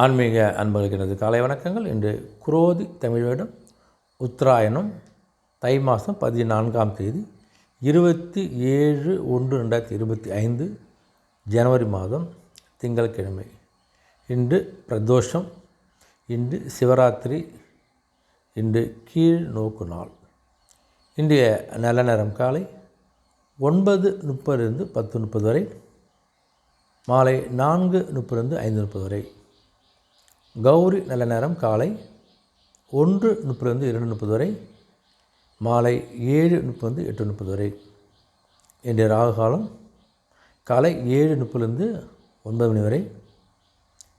ஆன்மீக அன்பர்களுக்கு எனது காலை வணக்கங்கள். இன்று குரோதி தமிழிடம் உத்தராயணம் தை மாதம் பதினான்காம் தேதி இருபத்தி ஏழு ஒன்று ரெண்டாயிரத்தி இருபத்தி ஐந்து ஜனவரி மாதம் திங்கட்கிழமை. இன்று பிரதோஷம் இன்று சிவராத்திரி இன்று கீழ் நோக்கு நாள். இன்றைய நல்ல நேரம் காலை ஒன்பது முப்பதுலேருந்து பத்து முப்பது வரை மாலை நான்கு முப்பதுலேருந்து ஐந்து முப்பது வரை. கௌரி நல்ல நேரம் காலை ஒன்று முப்பதுலேருந்து இரண்டு முப்பது வரை மாலை ஏழு முப்பது எட்டு முப்பது வரை. இன்றைய ராகு காலம் காலை ஏழு முப்பதுலேருந்து ஒன்பது மணி வரை.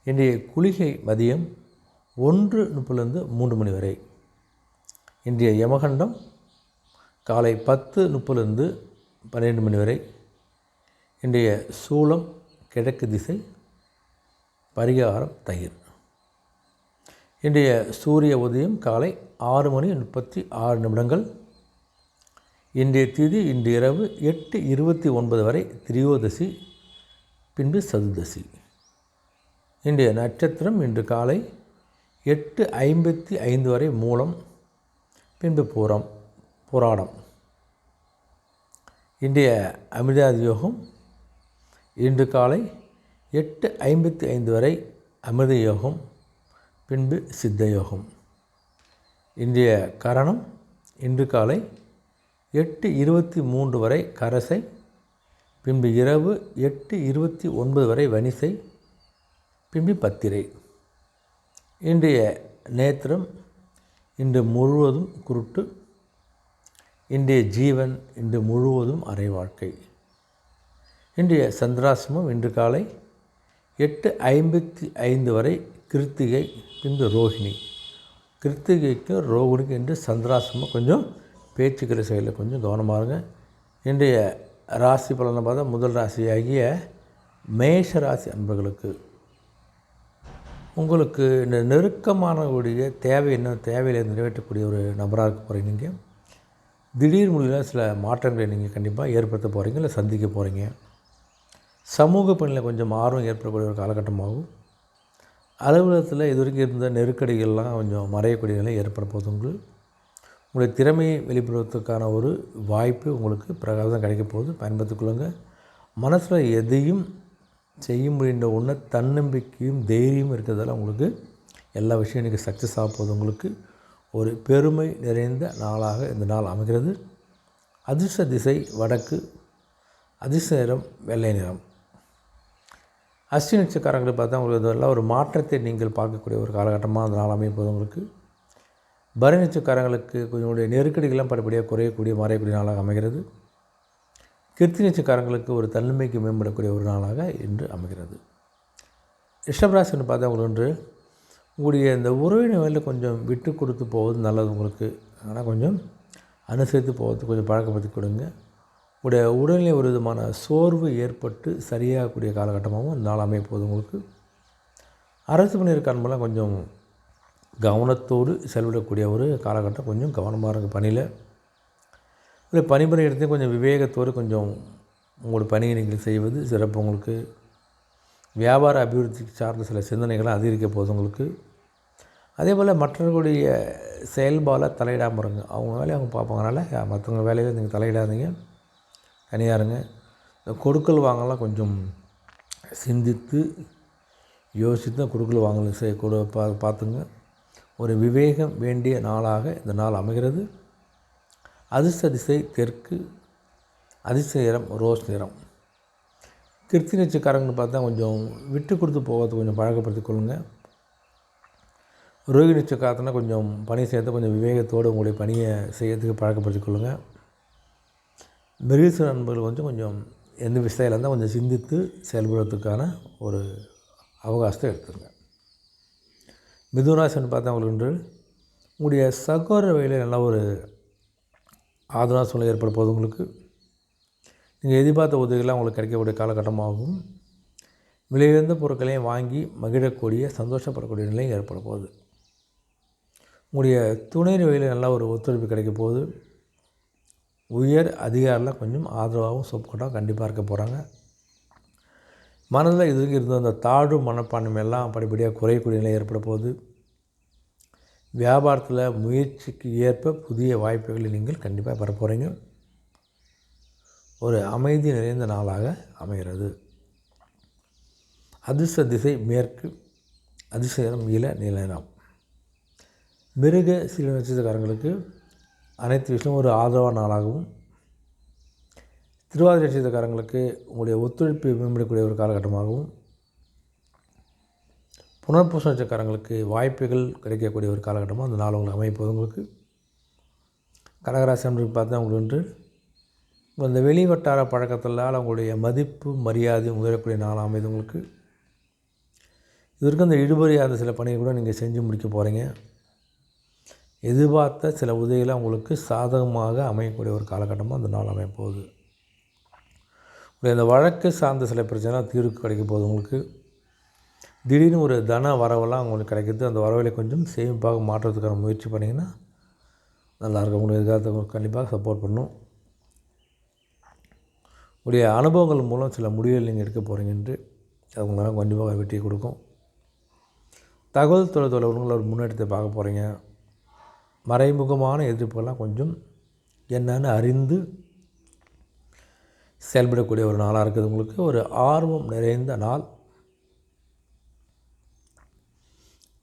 இன்றைய குளிகை மதியம் ஒன்று முப்பதுலேருந்து மூன்று மணி வரை. இன்றைய யமகண்டம் காலை பத்து முப்பதுலேருந்து பன்னிரெண்டு மணி வரை. இன்றைய சூளம் கிழக்கு திசை பரிகாரம் தயிர். இன்றைய சூரிய உதயம் காலை ஆறு மணி முப்பத்தி ஆறு நிமிடங்கள். இன்றைய திதி இன்று இரவு எட்டு இருபத்தி ஒன்பது வரை திரியோதசி பின்பு சதுர்தசி. இன்றைய நட்சத்திரம் இன்று காலை எட்டு ஐம்பத்தி ஐந்து வரை மூலம் பின்பு பூரம் புராடம் இன்றைய அமிர்தாதி யோகம் இன்று காலை எட்டு ஐம்பத்தி ஐந்து வரை அமிர்த யோகம் பின்பு சித்தயோகம். இன்றைய கரணம் இன்று காலை எட்டு இருபத்தி மூன்று வரை கரசை பின்பு இரவு எட்டு இருபத்தி ஒன்பது வரை வனிசை பின்பு பத்திரை. இன்றைய நேத்திரம் இன்று முழுவதும் குருட்டு இன்றைய ஜீவன் இன்று முழுவதும் அரை வாழ்க்கை. இன்றைய சந்திராசிரமம் இன்று காலை எட்டு ஐம்பத்தி ஐந்து வரை கிருத்திகை பின்பு ரோஹிணி. கிருத்திகைக்கும் ரோகிணிக்கும் என்று சந்திராசிரமம் கொஞ்சம் பேச்சுக்கிற செயலில் கொஞ்சம் கவனமாக இருங்க. இன்றைய ராசி பலனை பார்த்தா முதல் ராசியாகிய மேஷ ராசி அன்பர்களுக்கு. உங்களுக்கு இந்த நெருக்கமானவருடைய தேவை என்ன? தேவையில் நிறைவேற்றக்கூடிய ஒரு நபராக இருக்க போகிறீங்க நீங்கள் திடீர் மொழியில் சில மாற்றங்களை நீங்கள் கண்டிப்பாக ஏற்படுத்த போகிறீங்க இல்லை சந்திக்க போகிறீங்க சமூக பணியில் கொஞ்சம் ஆர்வம் ஏற்படக்கூடிய ஒரு காலகட்டமாகும். அலுவலகத்தில் இது வரைக்கும் இருந்த நெருக்கடிகள்லாம் கொஞ்சம் மறையக்கூடிய நிலை ஏற்பட போகுது. உங்கள் உங்களுடைய திறமையை வெளிப்படுவதற்கான ஒரு வாய்ப்பு உங்களுக்கு பிரகாசம் கிடைக்க போகுது. பயன்படுத்திக்கொள்ளுங்க மனசில் எதையும் செய்ய முடிந்த ஒன்று தன்னம்பிக்கையும் தைரியமும் இருக்கிறதால உங்களுக்கு எல்லா விஷயம் இன்றைக்கி சக்ஸஸ் ஆக போகுது. உங்களுக்கு ஒரு பெருமை நிறைந்த நாளாக இந்த நாள் அமைகிறது. அதிர்ஷ்ட திசை வடக்கு அதிர்ஷ்ட நிறம் வெள்ளை நிறம். அஸ்தி நட்சக்காரங்களை பார்த்தா உங்களுக்கு இதெல்லாம் ஒரு மாற்றத்தை நீங்கள் பார்க்கக்கூடிய ஒரு காலகட்டமாக அந்த நாள் அமைப்போது உங்களுக்கு. பரி நட்சக்காரங்களுக்கு கொஞ்சம் நெருக்கடிகள்லாம் படிப்படியாக குறையக்கூடிய மறையக்கூடிய நாளாக அமைகிறது. கிருத்தி நட்சக்காரங்களுக்கு ஒரு தன்மைக்கு மேம்படக்கூடிய ஒரு நாளாக இன்று அமைகிறது. ரிஷபராசின்னு பார்த்தா உங்களுக்கு ஒன்று உங்களுடைய இந்த உறவினர்களில் கொஞ்சம் விட்டு கொடுத்து போவது நல்லது உங்களுக்கு. ஆனால் கொஞ்சம் அனுசரித்து போகிறது கொஞ்சம் பழக்கப்படுத்தி கொடுங்க. உடைய உடல்நிலை ஒரு விதமான சோர்வு ஏற்பட்டு சரியாகக்கூடிய காலகட்டமாகவும் அந்த நாள் அமைப்போது உங்களுக்கு. அரசு பணியிருக்க அன்பெல்லாம் கொஞ்சம் கவனத்தோடு செலவிடக்கூடிய ஒரு காலகட்டம். கொஞ்சம் கவனமாக இருக்குது பணியில். இல்லை பணிபுரை இடத்தையும் கொஞ்சம் விவேகத்தோடு கொஞ்சம் உங்களோட பணியை நீங்கள் செய்வது சிறப்பு உங்களுக்கு. வியாபார அபிவிருத்திக்கு சார்ந்த சில சிந்தனைகளை அதிகரிக்க போகுது உங்களுக்கு. அதே போல் மற்றவர்களுடைய செயல்பால் தலையிடாமல் இருங்க. அவங்க வேலையை அவங்க பார்ப்பாங்கனால மற்றவங்க வேலையில் நீங்கள் தலையிடாதீங்க. அணியாருங்க இந்த கொடுக்கல் வாங்கலாம் கொஞ்சம் சிந்தித்து யோசித்து தான் கொடுக்கல் வாங்கல் செய் கொடு பா பார்த்துங்க. ஒரு விவேகம் வேண்டிய நாளாக இந்த நாள் அமைகிறது. அதிர்ஷ்ட திசை தெற்கு அதிர்ஷ்ட நிறம் ரோஸ் நிறம். கிருத்தி நட்சக்காரங்கன்னு பார்த்தா கொஞ்சம் விட்டு கொடுத்து போகிறது கொஞ்சம் பழக்கப்படுத்திக் கொள்ளுங்கள் ரோகி நட்சக்காரத்தினா கொஞ்சம் பணி செய்யறது கொஞ்சம் விவேகத்தோடு உங்களுடைய பணியை செய்யறதுக்கு பழக்கப்படுத்திக் கொள்ளுங்கள் மிருகச நண்பர்கள் வந்து கொஞ்சம் எந்த விஷயத்தில் இருந்தால் கொஞ்சம் சிந்தித்து செயல்படுறதுக்கான ஒரு அவகாசத்தை எடுத்துருங்க. மிதுராசன் பார்த்தா உங்களுக்கு உங்களுடைய சகோதர வகையில் நல்ல ஒரு ஆதரவு சூழ்நிலை ஏற்பட போகுது உங்களுக்கு. நீங்கள் எதிர்பார்த்த உதவிகள்லாம் உங்களுக்கு கிடைக்கக்கூடிய காலகட்டமாகவும் விலையுயர்ந்த பொருட்களையும் வாங்கி மகிழக்கூடிய சந்தோஷப்படக்கூடிய நிலையும் ஏற்பட போகுது. உங்களுடைய துணை வகையில் நல்ல ஒரு ஒத்துழைப்பு கிடைக்க போகுது. உயர் அதிகாரிலாம் கொஞ்சம் ஆதரவாகவும் சப்போர்ட்டாகவும் கண்டிப்பாக இருக்க போகிறாங்க. மனதில் இது இருந்த அந்த தாழ்வு மனப்பான்மை எல்லாம் படிப்படியாக குறையக்கூடிய நிலை ஏற்பட போகுது. வியாபாரத்தில் முயற்சிக்கு ஏற்ப புதிய வாய்ப்புகளை நீங்கள் கண்டிப்பாக பெற போகிறீங்க. ஒரு அமைதி நிறைந்த நாளாக அமைகிறது. அதிர்ஷ்ட திசை மேற்கு அதிசயம் நிறம் இள நிலம் மிருக சில நட்சத்திரக்காரங்களுக்கு அனைத்து விஷயமும் ஒரு ஆதரவான நாளாகவும் திருவாதிரை நட்சத்திரக்காரங்களுக்கு உங்களுடைய ஒத்துழைப்பு மேம்படக்கூடிய ஒரு காலகட்டமாகவும் புனர்பூச நட்சத்திரக்காரங்களுக்கு வாய்ப்புகள் கிடைக்கக்கூடிய ஒரு காலகட்டமாக அந்த நாள் உங்களுக்கு அமைப்பது உங்களுக்கு. கடகராசி அப்படின்னு பார்த்தா உங்களுக்கு இந்த வெளி வட்டார பழக்கத்தினால் அவங்களுடைய மதிப்பு மரியாதை உயரக்கூடிய நாள் அமைது உங்களுக்கு. இதற்கு அந்த இழுபறியாத சில பணிகள் கூட நீங்கள் செஞ்சு முடிக்க போகிறீங்க எதிர்பார்த்த சில உதவிகளை அவங்களுக்கு சாதகமாக அமையக்கூடிய ஒரு காலகட்டமாக அந்த நாள் அமையப்போகுது. இந்த வழக்கு சார்ந்த சில பிரச்சனை தீர்வு கிடைக்க போகுது உங்களுக்கு. திடீர்னு ஒரு தன வரவெல்லாம் உங்களுக்கு கிடைக்கிது அந்த வரவில் கொஞ்சம் சேமிப்பாக மாற்றுறதுக்கான முயற்சி பண்ணிங்கன்னா நல்லாயிருக்கும். உங்களுக்கு எதிர்காலத்தை கண்டிப்பாக சப்போர்ட் பண்ணும். உடைய அனுபவங்கள் மூலம் சில முடிவுகள் நீங்கள் எடுக்க போகிறீங்க என்று உங்களால் கண்டிப்பாக வெட்டி கொடுக்கும். தகவல் தொலை தொலைவுகளை ஒரு முன்னேற்றத்தை பார்க்க போகிறீங்க மறைமுகமான எதிர்ப்புகள்லாம் கொஞ்சம் என்னன்னு அறிந்து செயல்படக்கூடிய ஒரு நாளாக இருக்குது உங்களுக்கு. ஒரு ஆர்வம் நிறைந்த நாள்.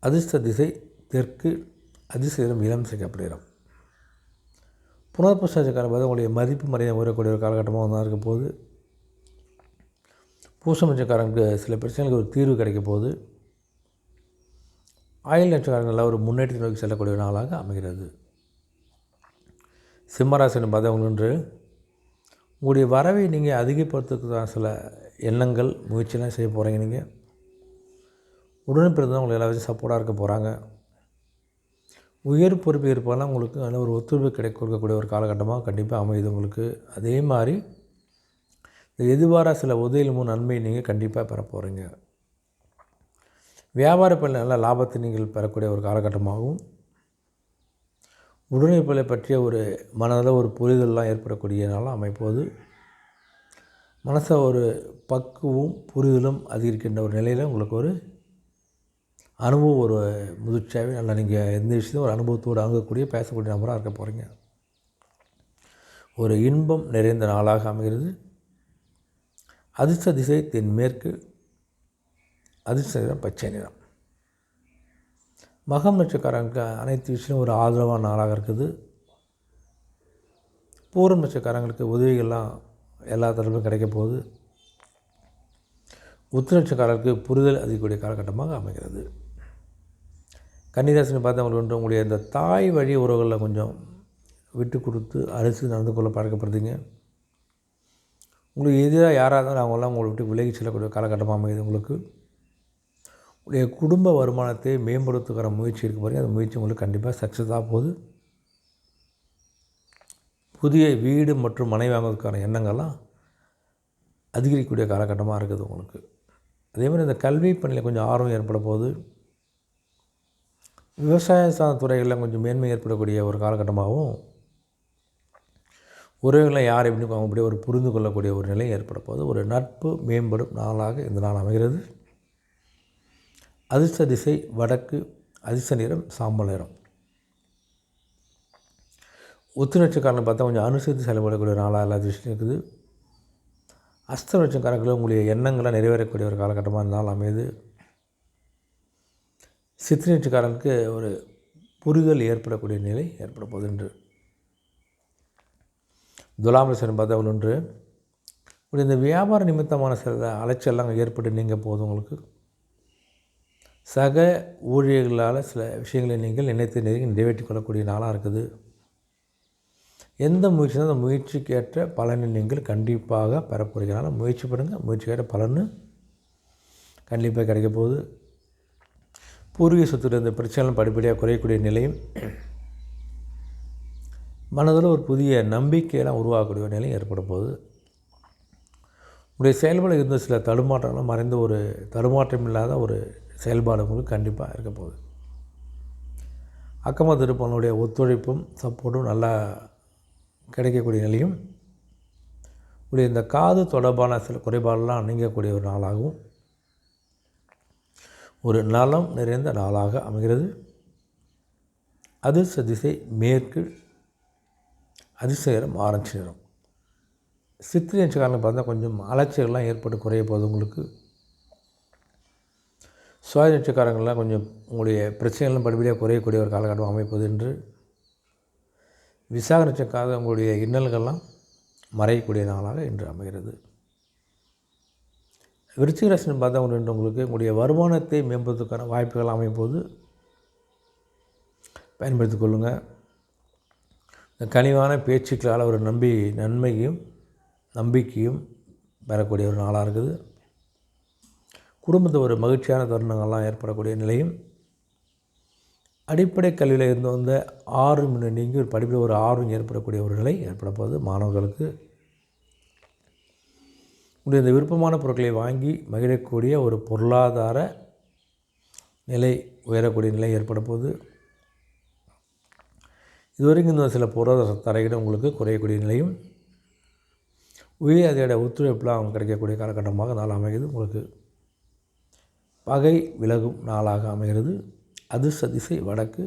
அதிர்ஷ்ட திசை தெற்கு அதிர்ஷ்டம் இளம் செய்யப்படுகிறோம் புனர்பூசக்காரம் பார்த்து உங்களுடைய மதிப்பு மரியாதை உயரக்கூடிய ஒரு காலகட்டமாக தான் இருக்க போது பூசமச்சக்காரங்களுக்கு சில பிரச்சனைகளுக்கு ஒரு தீர்வு கிடைக்க போகுது. ஆயுள் நட்சத்திரங்களில் ஒரு முன்னேற்றத்தை நோக்கி செல்லக்கூடிய நாளாக அமைகிறது. சிம்மராசின்னு பார்த்தவங்க உங்களுடைய வரவை நீங்கள் அதிகப்படுத்துறதுக்கான சில எண்ணங்கள் முயற்சிலாம் செய்ய போகிறீங்க நீங்கள் உடனே பிறந்தவங்க உங்களுக்கு எல்லா சப்போர்ட்டாக இருக்க போகிறாங்க உயர் பொறுப்பு இருப்பதெல்லாம் உங்களுக்கு நல்ல ஒரு ஒத்துழைப்பு கிடைக்க கொடுக்கக்கூடிய ஒரு காலகட்டமாக கண்டிப்பாக அமையுது உங்களுக்கு. அதே மாதிரி இந்த எதிர்பாரா சில உதவிகளும் நன்மையை நீங்கள் கண்டிப்பாக பெற போகிறீங்க வியாபார பணியில் நல்ல லாபத்தை நீங்கள் பெறக்கூடிய ஒரு காலகட்டமாகவும் உடனடிப்பலை பற்றிய ஒரு மனதில் ஒரு புரிதல்லாம் ஏற்படக்கூடிய நாளாக அமைப்போது. மனசை ஒரு பக்குவம் புரிதலும் அதிகரிக்கின்ற ஒரு நிலையில் உங்களுக்கு ஒரு அனுபவம் ஒரு முதிர்ச்சியாகவே நல்லா நீங்கள் எந்த விஷயத்தையும் ஒரு அனுபவத்தோடு அணுகக்கூடிய பேசக்கூடிய நபராக இருக்க போகிறீங்க ஒரு இன்பம் நிறைந்த நாளாக அமைகிறது. அதிர்ஷ்ட திசை தென்மேற்கு அதிர்ஷ்ட நிறம் பச்சை நிறம் மகம் நட்சக்காரங்களுக்கு அனைத்து விஷயம் ஒரு ஆதரவான நாளாக இருக்குது. பூரம் நட்சக்காரங்களுக்கு உதவிகள்லாம் எல்லா தரப்பும் கிடைக்க போகுது. உத்து நட்சக்காரருக்கு புரிதல் அதிகக்கூடிய காலகட்டமாக அமைகிறது. கன்னிராசினி பார்த்தவங்களுக்கு வந்து உங்களுடைய இந்த தாய் வழி உறவுகளில் கொஞ்சம் விட்டு கொடுத்து அரிசி நடந்து கொள்ள பழக்கப்படுறீங்க உங்களுக்கு எதிராக யாராக இருந்தாலும் அவங்களாம் உங்களை விட்டு விலகி செல்லக்கூடிய காலகட்டமாக அமையுது உங்களுக்கு. உடைய குடும்ப வருமானத்தை மேம்படுத்துகிற முயற்சி இருக்க பாருங்கள் அந்த முயற்சி உங்களுக்கு கண்டிப்பாக சக்ஸஸாக போகுது. புதிய வீடு மற்றும் மனை வாங்குவதற்கான எண்ணங்கள்லாம் அதிகரிக்கக்கூடிய காலகட்டமாக இருக்குது உங்களுக்கு. அதே மாதிரி இந்த கல்வி பணியில் கொஞ்சம் ஆர்வம் ஏற்பட போகுது. விவசாய சார்ந்த துறைகளில் கொஞ்சம் மேன்மை ஏற்படக்கூடிய ஒரு காலகட்டமாகவும் உறவுகளை யார் எப்படி அப்படி ஒரு புரிந்து கொள்ளக்கூடிய ஒரு நிலை ஏற்பட போது ஒரு நட்பு மேம்படும் நாளாக இந்த நாள் அமைகிறது. அதிர்ஷ்ட திசை வடக்கு அதிர்ஷ்ட நிறம் சாம்பல் நிறம். உத்து நட்சக்காரனை பார்த்தா கொஞ்சம் அனுசரித்து செயல்படக்கூடிய நாளாக எல்லா திருஷ்டியும் இருக்குது. அஸ்தலட்சக்காரங்களும் உங்களுடைய எண்ணங்களை நிறைவேறக்கூடிய ஒரு காலகட்டமாக இருந்தாலும் அமையுது சித்திரை நட்சக்காரனுக்கு ஒரு புரிதல் ஏற்படக்கூடிய நிலை ஏற்பட போகுது என்று துலாமரசன் பார்த்தா ஒன்று இந்த வியாபார நிமித்தமான சில அலைச்சல்லாம் ஏற்பட்டு நீங்கள் போதும் உங்களுக்கு. சக ஊழியர்களால் சில விஷயங்களை நீங்கள் நினைத்து நிறைவேற்றி கொள்ளக்கூடிய நாளாக இருக்குது. எந்த முயற்சி அந்த முயற்சிக்கு ஏற்ற பலனை நீங்கள் கண்டிப்பாக பெறப்போகிறீங்கனால முயற்சி பண்ணுங்கள் முயற்சிக்கேற்ற பலன் கண்டிப்பாக கிடைக்க போகுது. பூர்வீக சொத்துல இந்த பிரச்சனைகள் படிப்படியாக குறையக்கூடிய நிலையும் மனதில் ஒரு புதிய நம்பிக்கையெல்லாம் உருவாக்கக்கூடிய நிலையும் ஏற்பட போகுது. உடைய செயல்பாடு இருந்த சில தடுமாற்றங்களும் மறைந்த ஒரு தடுமாற்றம் இல்லாத ஒரு செயல்பாடு உங்களுக்கு கண்டிப்பாக இருக்க போகுது. அக்கமாக இருப்பவனுடைய ஒத்துழைப்பும் சப்போர்ட்டும் நல்லா கிடைக்கக்கூடிய நிலையும். உடைய இந்த காது தொடர்பான சில குறைபாடெல்லாம் நீங்கக்கூடிய ஒரு நாளாகவும் ஒரு நலம் நிறைந்த நாளாக அமைகிறது. அதிர்ஷ்ட திசை மேற்கு அதிர்ஷ்டம் ஆரம்பிச்சிடும் சித்திரை நட்சக்காரங்க பார்த்தா கொஞ்சம் அலட்சியெல்லாம் ஏற்பட்டு குறைய போது உங்களுக்கு. சுவாதினட்சக்காரங்கள்லாம் கொஞ்சம் உங்களுடைய பிரச்சனைகள்லாம் படிப்படியாக குறையக்கூடிய ஒரு காலகட்டம் அமைப்பது என்று விசாக நட்சக்கார உங்களுடைய இன்னல்கள்லாம் மறையக்கூடிய நாளாக இன்று அமைகிறது. விருச்சிக ராசின்னு பார்த்தா ஒன்று உங்களுக்கு உங்களுடைய வருமானத்தை மேம்படுத்துக்கான வாய்ப்புகள் அமைப்போது. பயன்படுத்திக் கொள்ளுங்கள் இந்த கனிவான பேச்சுக்களால் ஒரு நம்பி நன்மையும் நம்பிக்கையும் பெறக்கூடிய ஒரு நாளாக இருக்குது. குடும்பத்தில் ஒரு மகிழ்ச்சியான தருணங்கள்லாம் ஏற்படக்கூடிய நிலையும் அடிப்படை கல்வியில் இருந்து வந்த ஆறு நீங்கி ஒரு படிப்பில் ஒரு ஆர்வம் ஏற்படக்கூடிய ஒரு நிலை ஏற்பட போகுது. மாணவர்களுக்கு உடைய இந்த விருப்பமான பொருட்களை வாங்கி மகிழக்கூடிய ஒரு பொருளாதார நிலை உயரக்கூடிய நிலை ஏற்பட போகுது. இதுவரைக்கும் இந்த சில பொருளாதார தடைகள் உங்களுக்கு குறையக்கூடிய நிலையும் உயிர் அதோட ஒத்துழைப்புலாம் அவங்க கிடைக்கக்கூடிய காலகட்டமாக நாள் அமைகிறது. உங்களுக்கு பகை விலகும் நாளாக அமைகிறது. அதிர்ஷ்ட திசை வடக்கு.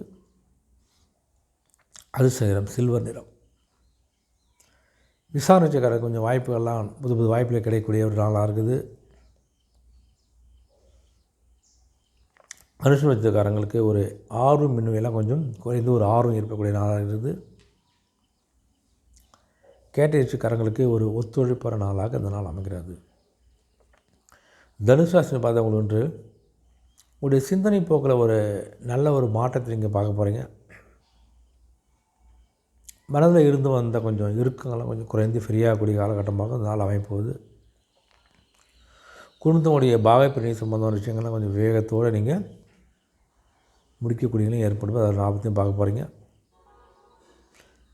அதிர்ஷ்ட நிறம் சில்வர் நிறம். விசாரணைக்கார கொஞ்சம் வாய்ப்புகள்லாம் புது புது வாய்ப்பில் கிடைக்கக்கூடிய ஒரு நாளாக இருக்குது. மனுஷத்துக்காரங்களுக்கு ஒரு ஆர்வம் மின்மையெல்லாம் கொஞ்சம் குறைந்து ஒரு ஆர்வம் இருக்கக்கூடிய நாளாக இருக்குது. கேட்டரிச்சுக்காரங்களுக்கு ஒரு ஒத்துழைப்பான நாளாக இந்த நாள் அமைகிறது. தனுசு ராசினி பார்த்தவங்களுக்கு ஒன்று உங்களுடைய சிந்தனை போக்கில் ஒரு நல்ல ஒரு மாற்றத்தை நீங்கள் பார்க்க போகிறீங்க. மனதில் இருந்து வந்த கொஞ்சம் இறுக்கங்கள்லாம் கொஞ்சம் குறைந்து ஃப்ரீயாகக்கூடிய காலகட்டமாக இந்த நாள் அமைப்போகுது குடும்பத்தினுடைய பாகப்பிணி சம்பந்தமான விஷயங்கள்லாம் கொஞ்சம் வேகத்தோடு நீங்கள் முடிக்கக்கூடியங்களையும் நிலை ஏற்படும். அதில் லாபத்தையும் பார்க்க போகிறீங்க.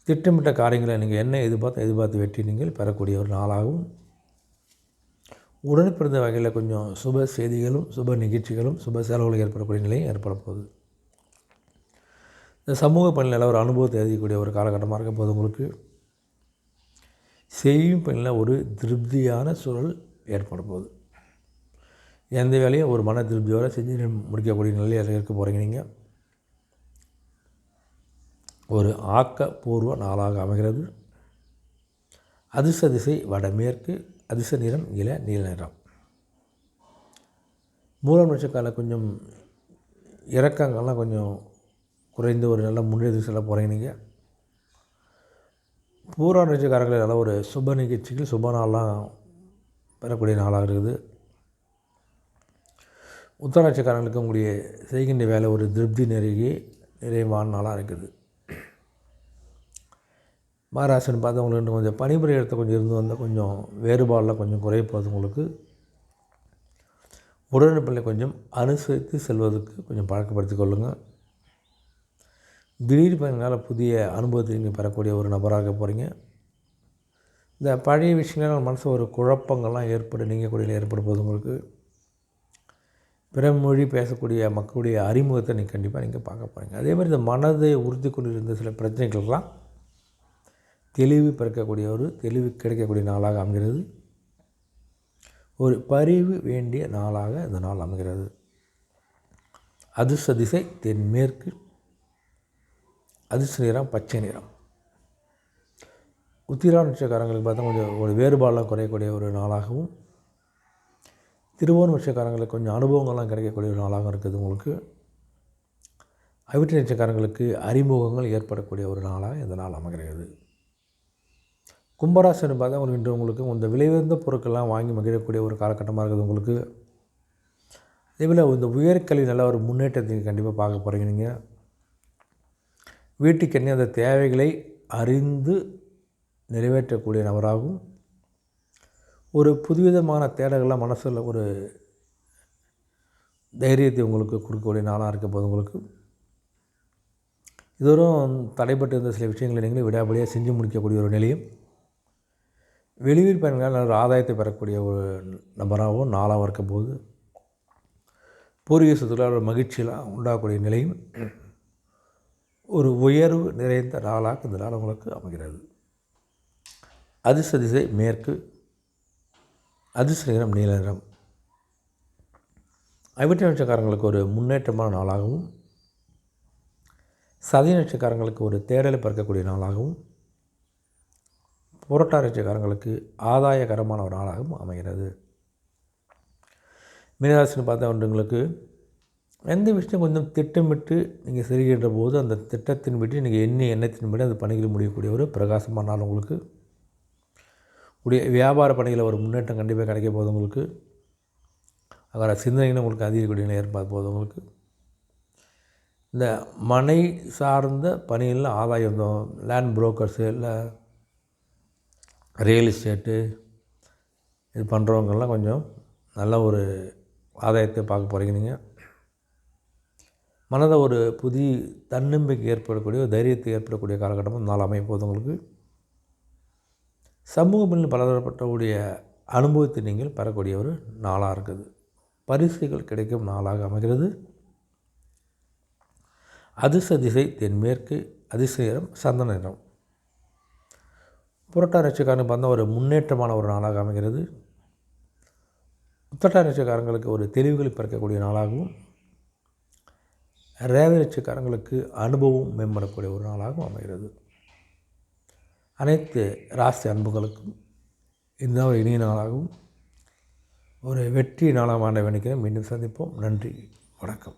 திட்டமிட்ட காரியங்களை நீங்கள் என்ன எதிர்பார்த்து எதிர்பார்த்து வெற்றி நீங்கள் பெறக்கூடிய ஒரு நாளாகவும் உடன் பிறந்த வகையில் கொஞ்சம் சுப செய்திகளும் சுப நிகழ்ச்சிகளும் சுப செலவுகள் ஏற்படக்கூடிய நிலையும் ஏற்பட போகுது. இந்த சமூக பணியில் ஒரு அனுபவத்தை எழுதிக்கூடிய ஒரு காலகட்டமாக இருக்க போது உங்களுக்கு. செய்யும் பணியில் ஒரு திருப்தியான சூழல் ஏற்பட போகுது. எந்த வேலையும் ஒரு மன திருப்தியோடு செஞ்சு முடிக்கக்கூடிய நிலையில் இருக்க போகிறீங்க நீங்கள் ஒரு ஆக்கப்பூர்வ நாளாக அமைகிறது. அதிர்ஷ்ட திசை வடமேற்கு அதிர்ஷ்ட நிறம் இள நீல நிறம். மூலம் நட்சக்கால கொஞ்சம் இறக்கங்கள்லாம் கொஞ்சம் குறைந்து ஒரு நல்ல முன்னேறி செல்ல போகிறீங்க நீங்கள் பூரா நட்சக்காரங்களில் நல்ல ஒரு சுப நிகழ்ச்சிகள் சுப நாள்லாம் பெறக்கூடிய நாளாக இருக்குது. உத்தராட்சிக்காரங்களுக்கு உங்களுடைய செய்கின்ற வேலை ஒரு திருப்தி நெருகி நிறைவான நாளாக இருக்குது. மகாராஷ்டிரன் பார்த்து உங்களுக்கு கொஞ்சம் பணிபுரிய இடத்த கொஞ்சம் இருந்து வந்தால் கொஞ்சம் வேறுபாடெலாம் கொஞ்சம் குறைய போகுது உங்களுக்கு. உடனுப்பிள்ளை கொஞ்சம் அனுசரித்து செல்வதற்கு கொஞ்சம் பழக்கப்படுத்தி கொள்ளுங்கள் திடீர் பயனால் புதிய அனுபவத்தை நீங்கள் பெறக்கூடிய ஒரு நபராக போகிறீங்க இந்த பழைய விஷயங்கள் மனசு ஒரு குழப்பங்கள்லாம் ஏற்படு நீங்கக்கூடிய ஏற்படும் போகுது உங்களுக்கு. பிற மொழி பேசக்கூடிய மக்களுடைய அறிமுகத்தை நீங்கள் கண்டிப்பாக நீங்கள் பார்க்க போகிறீங்க அதே மாதிரி இந்த மனதை உறுதி கொண்டிருந்த சில பிரச்சனைகள்லாம் தெளிவு பிறக்கக்கூடிய ஒரு தெளிவு கிடைக்கக்கூடிய நாளாக அமைகிறது. ஒரு பரிவு வேண்டிய நாளாக இந்த நாள் அமைகிறது. அதிர்ஷ்ட திசை தென்மேற்கு அதிர்ஷ்ட நிறம் பச்சை நிறம். உத்திரா நட்சக்காரங்களுக்கு பார்த்தா கொஞ்சம் ஒரு வேறுபாடெலாம் குறையக்கூடிய ஒரு நாளாகவும் திருவோண நட்சக்காரங்களுக்கு கொஞ்சம் அனுபவங்கள்லாம் கிடைக்கக்கூடிய ஒரு நாளாகவும் இருக்குது உங்களுக்கு. அவிட்ட நட்சக்காரங்களுக்கு அறிமுகங்கள் ஏற்படக்கூடிய ஒரு நாளாக இந்த நாள் அமைகிறது. கும்பராசன் பார்த்தா உங்களுக்கு இன்று உங்களுக்கு இந்த விலையுயர்ந்த பொருட்கள்லாம் வாங்கி மகிழக்கூடிய ஒரு காலகட்டமாக இருக்குது உங்களுக்கு. அதேபோல் இந்த உயர்கல்வி நல்ல ஒரு முன்னேற்றத்தை கண்டிப்பாக பார்க்க போகிறீங்க நீங்கள் வீட்டுக்கு அந்த தேவைகளை அறிந்து நிறைவேற்றக்கூடிய நபராகவும் ஒரு புதுவிதமான தேடல்கள்லாம் மனசில் ஒரு தைரியத்தை உங்களுக்கு கொடுக்கக்கூடிய நாளாக இருக்க போது உங்களுக்கு. இதுவரும் தடைப்பட்டு இருந்த சில விஷயங்களை நீங்களே விடாபடியாக செஞ்சு முடிக்கக்கூடிய ஒரு நிலையும். வெளியூர் பயணங்களால் நல்ல ஆதாயத்தை பெறக்கூடிய ஒரு நபராகவும் நாளாகவும் இருக்க போது பூர்வீக சொத்துக்களால் ஒரு மகிழ்ச்சியெலாம் உண்டாகக்கூடிய நிலையும் ஒரு உயர்வு நிறைந்த நாளாக இந்த நாள் உங்களுக்கு அமைகிறது. அதிர்ஷ்ட திசை மேற்கு அதிர்ஷ்ட நிறம் நீல நிறம். ஐம்பத்தி நட்சக்காரங்களுக்கு ஒரு முன்னேற்றமான நாளாகவும் சதி நட்சக்காரங்களுக்கு ஒரு தேடலை பறக்கக்கூடிய நாளாகவும் புரட்டாட்சிக்காரங்களுக்கு ஆதாயகரமான ஒரு நாளாகவும் அமைகிறது. மீனராசின்னு பார்த்தா ஒன்றுங்களுக்கு எந்த விஷயம் கொஞ்சம் திட்டமிட்டு நீங்கள் செய்கின்ற போது அந்த திட்டத்தின்படி நீங்கள் எண்ணி எண்ணத்தின்படி அந்த பணிகள் முடியக்கூடிய ஒரு பிரகாசமான நாள் உங்களுக்கு. உடைய வியாபார பணிகளில் ஒரு முன்னேற்றம் கண்டிப்பாக கிடைக்க போகுது உங்களுக்கு. அதோட சிந்தனைகளும் உங்களுக்கு அதிகக்கூடிய ஏற்பாடு போகுது உங்களுக்கு. இந்த மனை சார்ந்த பணிகளில் ஆதாயம் லேண்ட் புரோக்கர்ஸு இல்லை ரியல் எஸ்டேட்டு இது பண்ணுறவங்கெல்லாம் கொஞ்சம் நல்ல ஒரு ஆதாயத்தை பார்க்க போகிறீங்க நீங்கள் மனதை ஒரு புதிய தன்னம்பிக்கை ஏற்படக்கூடிய ஒரு தைரியத்தை ஏற்படக்கூடிய காலகட்டமும் நாள் அமைய உங்களுக்கு. சமூகமில் பலதரப்பட்டவுடைய அனுபவத்தை நீங்கள் பெறக்கூடிய ஒரு நாளாக இருக்குது. பரிசுகள் கிடைக்கும் நாளாக அமைகிறது. அதிர்ஷ்ட திசை தென்மேற்கு அதிர்ஷ்ட நிறம் சந்தன நிறம். புரட்டா பார்த்தா ஒரு முன்னேற்றமான ஒரு நாளாக அமைகிறது. உத்தட்டா ஒரு தெளிவுகளை பிறக்கக்கூடிய நாளாகவும் ரேவரட்சிக்காரங்களுக்கு அனுபவம் மேம்படக்கூடிய ஒரு நாளாகவும் அமைகிறது. அனைத்து ராசி அன்புகளுக்கும் இந்த ஒரு இனிய நாளாகவும் ஒரு வெற்றி நாளாக ஆண்ட வேண்டிக்கிறேன் மீண்டும் சந்திப்போம். நன்றி. வணக்கம்.